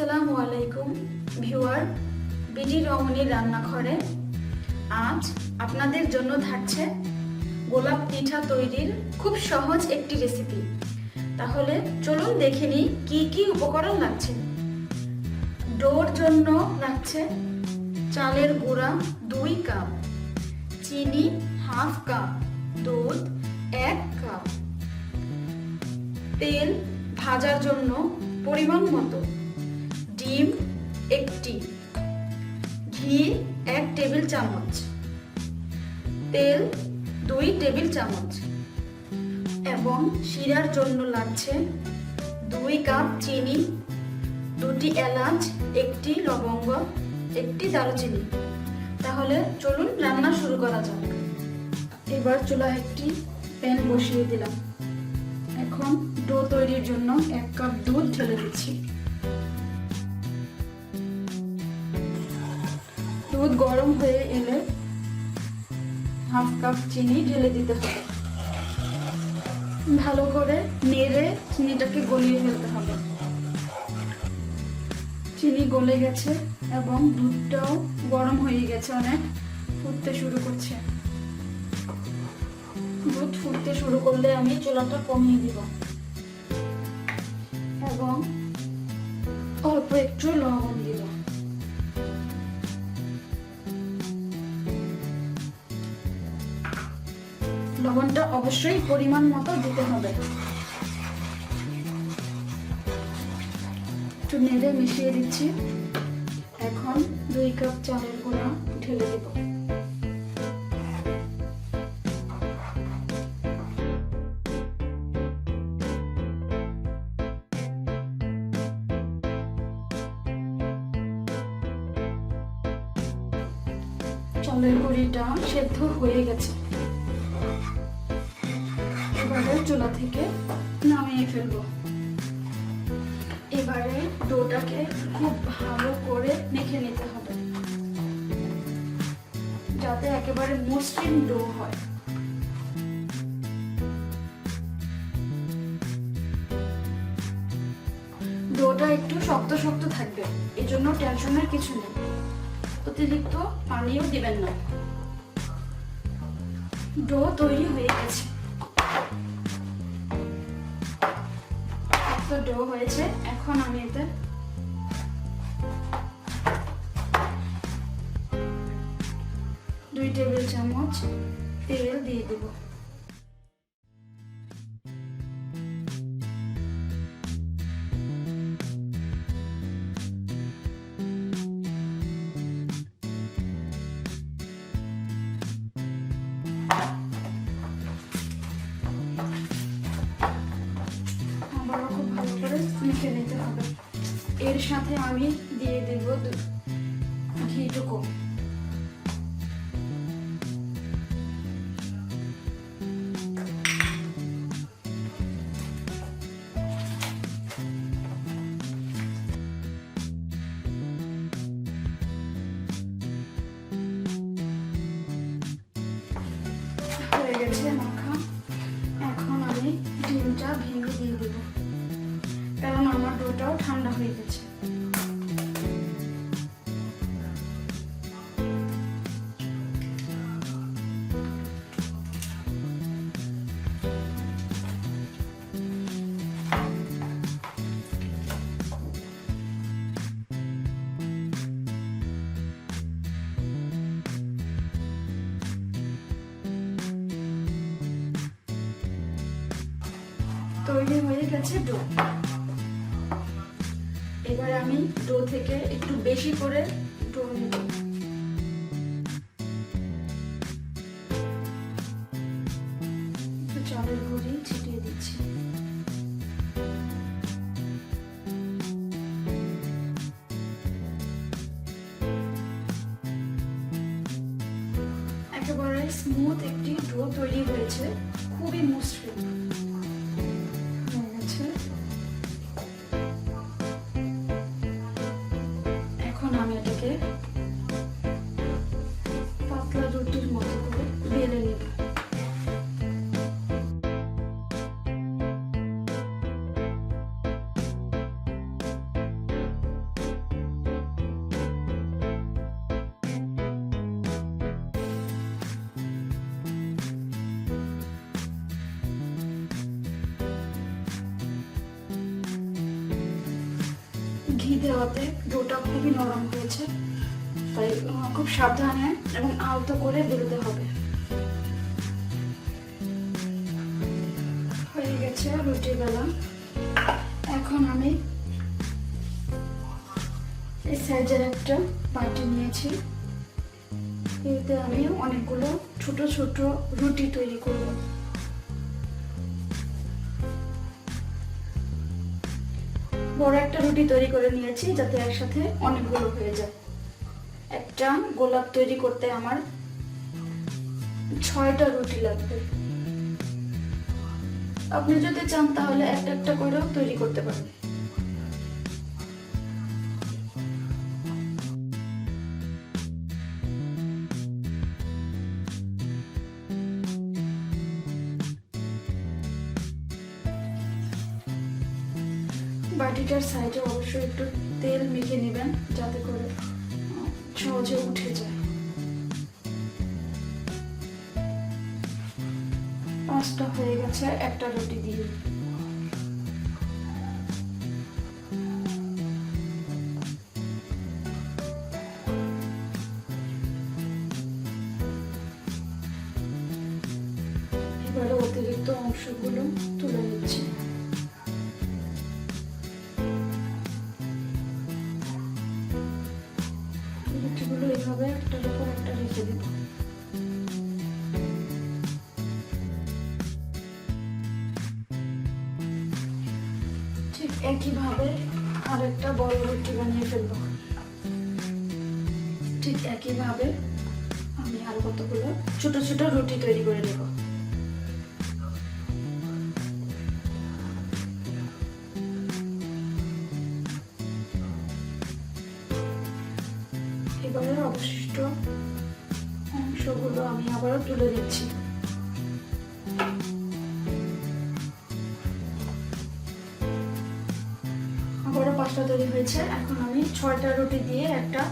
আসসালামু আলাইকুম, viewer, BD রমণীর রান্নাঘরে। আজ আপনাদের জন্য থাকছে গোলাপ পিঠা তৈরির খুব সহজ একটি রেসিপি তাহলে চলুন দেখে নিই কি কি উপকরণ লাগছে। ডোর জন্য লাগছে চালের গুঁড়া দুই কাপ, চিনি হাফ কাপ, দুধ এক কাপ। তেল ভাজার জন্য পরিমাণ মতো। ডিম একটি, ঘি এক টেবিল চামচ, তেল দুই টেবিল চামচ এবং শিরার জন্য লাগছে দুই কাপ চিনি, দুটি এলাচ, একটি লবঙ্গ, একটি দারুচিনি। তাহলে চলুন রান্না শুরু করা যাক। এবার চুলা একটি প্যান বসিয়ে দিলাম। এখন ডো তৈরির জন্য এক কাপ দুধ ঢেলে দিচ্ছি। দুধ গরম হয়ে এলে হাফ কাপ চিনি ঢেলে দিতে হবে। ভালো করে নেড়ে চিনিটাকে গলিয়ে ফেলতে হবে। চিনি গলে গেছে এবং দুধটাও গরম হয়ে গেছে অনেক, ফুটতে শুরু করছে। দুধ ফুটতে শুরু করলে আমি চুলাটা কমিয়ে দিব। এবং অল্প একটু লবণ লবণটা অবশ্যই পরিমাণ মতো দিতে হবে। একটু নেড়ে মিশিয়ে দিচ্ছি। এখন দুই কাপ চালের গুঁড়া ঢেলে দেব। চালের গুঁড়িটা সেদ্ধ হয়ে গেছে। চুলা থেকে নামিয়ে এবারে ডোটাকে খুব ভালো করে মেখে নিতে হবে। যাতে একেবারে মসৃণ ডো হয়। ডোটা একটু শক্ত শক্ত থাকবে এই জন্য টেনশনের কিছু নেই। অতিরিক্ত পানিও দিবেন না। ডো তৈরি হয়ে গেছে। তো হয়েছে। এখন আমি এতে দুই টেবিল চামচ তেল দিয়ে দেব। হবে। এর সাথে আমি দিয়ে দেবো ঘিটুকু। গেছে ডো এবার আমি ডো থেকে একটু বেশি করে ডো নেব চালের গুঁড়ি ছিটিয়ে দিচ্ছি। একেবারে স্মুথ একটি ডো তৈরি হয়েছে। খুবই মসৃণ। ঘি দেওয়াতে ডোটা খুবই নরম হয়েছে। তাই খুব সাবধানে এবং আলতো করে বেলতে হবে। হয়ে গেছে রুটি বেলা। এখন আমি এই সাইজের একটা বাটি নিয়েছি। এতে আমি অনেকগুলো ছোট ছোট রুটি তৈরি করব। বড় একটা রুটি তৈরি করে নিয়েছি যাতে একসাথে অনেকগুলো হয়ে যায়। একটা গোলাপ তৈরি করতে আমার ছয়টা রুটি লাগবে। আপনি যদি চান তাহলে একটা একটা করেও তৈরি করতে পারেন। বাটিটার সাইডে অবশ্যই একটু তেল মেখে নেবেন, যাতে করে সহজে উঠে যায়। পাঁচটা হয়ে গেছে, একটা রুটি দিয়ে। অতিরিক্ত অংশগুলো একইভাবে আরেকটা বড় রুটি বানিয়ে ফেলব। ঠিক একইভাবে আমি আর কতগুলো ছোট ছোট রুটি তৈরি করে নেব। পাঁচটা তৈরি হয়েছে। এখন আমি ছয়টা রুটি দিয়ে একটা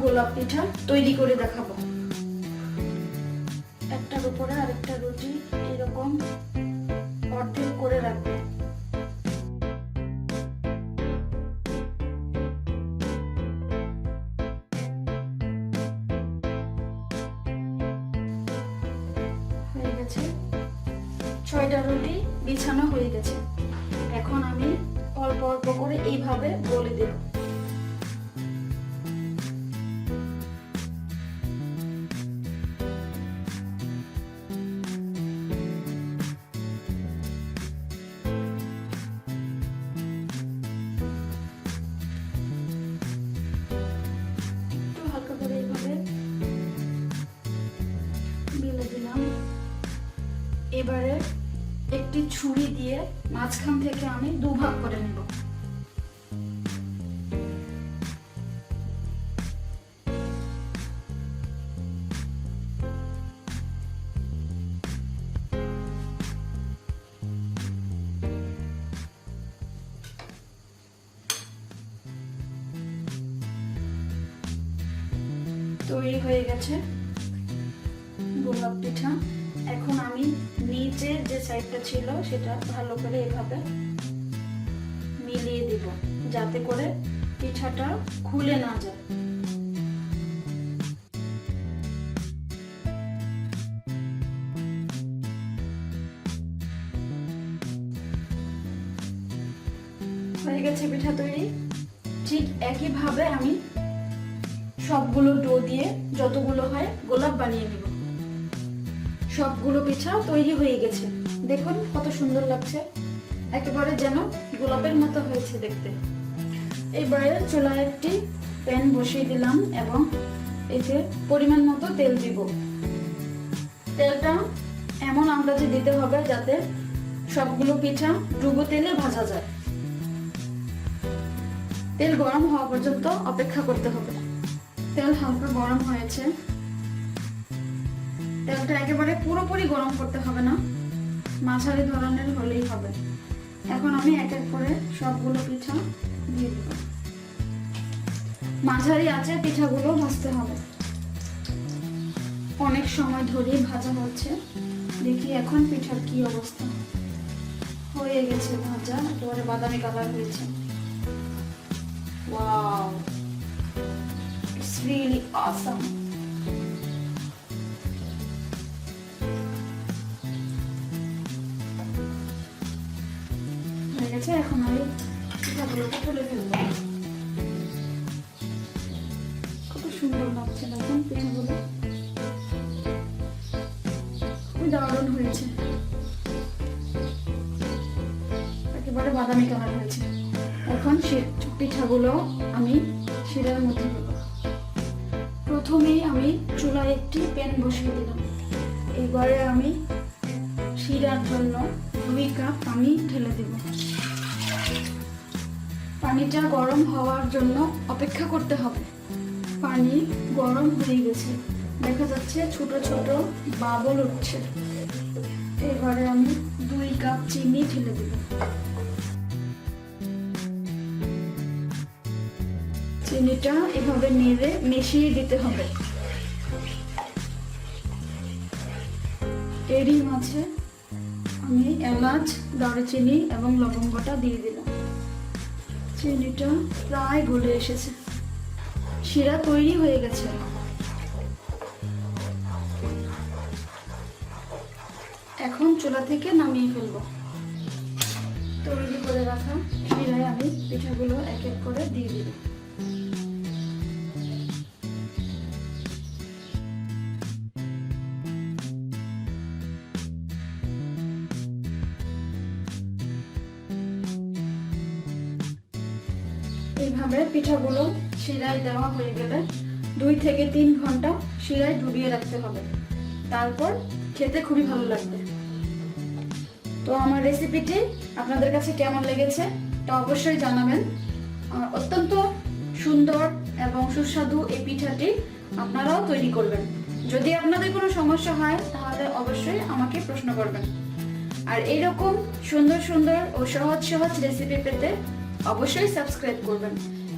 গোলাপ পিঠা তৈরি করে দেখাবো। একটার উপরে আরেকটা রুটি এরকম অর্ধেক করে রাখব। ছয়টা রুটি বিছানো হয়ে গেছে। এখন আমি অল্প অল্প করে এইভাবে বলে দেব। এবারে ছুরি দিয়ে মাঝখান থেকে আমি দুভাগ করে নেব। তৈরি হয়ে গেছে গোলাপ পিঠা। এখন আমি নিচে যে সাইডটা ছিল, সেটা ভালো করে এভাবে মিলিয়ে দিব, যাতে করে পিঠাটা খুলে না যায়। পিঠা তৈরি হয়ে গেছে। দেখুন কত সুন্দর লাগছে। একেবারে যেন গোলাপের মতো হয়েছে দেখতে। এইবারে চুলায় একটি প্যান বসিয়ে দিলাম এবং এতে পরিমাণ মতো তেল দিব। তেলটা এমন আন্দাজে দিতে হবে যাতে সবগুলো পিঠা ডুবো তেলে ভাজা যায়। তেল গরম হওয়া পর্যন্ত অপেক্ষা করতে হবে। তেল হালকা গরম হয়েছে। তেলটা একেবারে মানে পুরোপুরি গরম করতে হবে না। মাঝারি ধরনের হলেই হবে। এখন আমি এক এক করে সবগুলো পিঠা দিয়ে দেব। মাঝারি আছে পিঠাগুলো ভাজতে হবে। অনেক সময় ধরে ভাজা হচ্ছে। দেখি এখন পিঠার কি অবস্থা। হয়ে গেছে ভাজা, একেবারে বাদামি কালার হয়েছে। ওয়াও ইটস রিয়েলি অসাম গেছে এখন আমি পিঠাগুলোকে তুলে ফেলব সুন্দর লাগছে, দেখুন পিঠাগুলো হয়েছে। একেবারে বাদামি কালার হয়েছে। এখন পিঠাগুলো আমি শিরার মধ্যে দেব। প্রথমেই আমি চুলায় একটি প্যান বসিয়ে দিলাম। এবারে আমি শিরার জন্য দুই কাপ পানি ঢেলে দেব। পানিটা গরম হওয়ার জন্য অপেক্ষা করতে হবে। পানি গরম হয়ে গেছে। দেখা যাচ্ছে ছোট ছোট বাবল উঠছে। এবারে আমি দুই কাপ চিনি ঢেলে দেব। চিনিটা এভাবে নেড়ে মিশিয়ে দিতে হবে। এরই মাঝে আমি এলাচ, দারুচিনি এবং লবঙ্গটা দিয়ে দিলাম। চিনিটা প্রায় গলে এসেছে। শিরা তৈরি হয়ে গেছে। এখন চোলা থেকে নামিয়ে ফেলব। তৈরি করে রাখা শিরায় আমি পিঠাগুলো এক এক করে দিয়ে দিব। এইভাবে পিঠাগুলো শিরায় দেওয়া হয়ে গেলে দুই থেকে তিন ঘণ্টা শিরায় ডুবিয়ে রাখতে হবে। তারপর খেতে খুবই ভালো লাগবে। তো আমার রেসিপিটি আপনাদের কাছে কেমন লেগেছে তা অবশ্যই জানাবেন। অত্যন্ত সুন্দর এবং সুস্বাদু এই পিঠাটি আপনারাও তৈরি করবেন। যদি আপনাদের কোনো সমস্যা হয়, তাহলে অবশ্যই আমাকে প্রশ্ন করবেন। আর এইরকম সুন্দর সুন্দর ও সহজ সহজ রেসিপি পেতে অবশ্যই সাবস্ক্রাইব করবেন।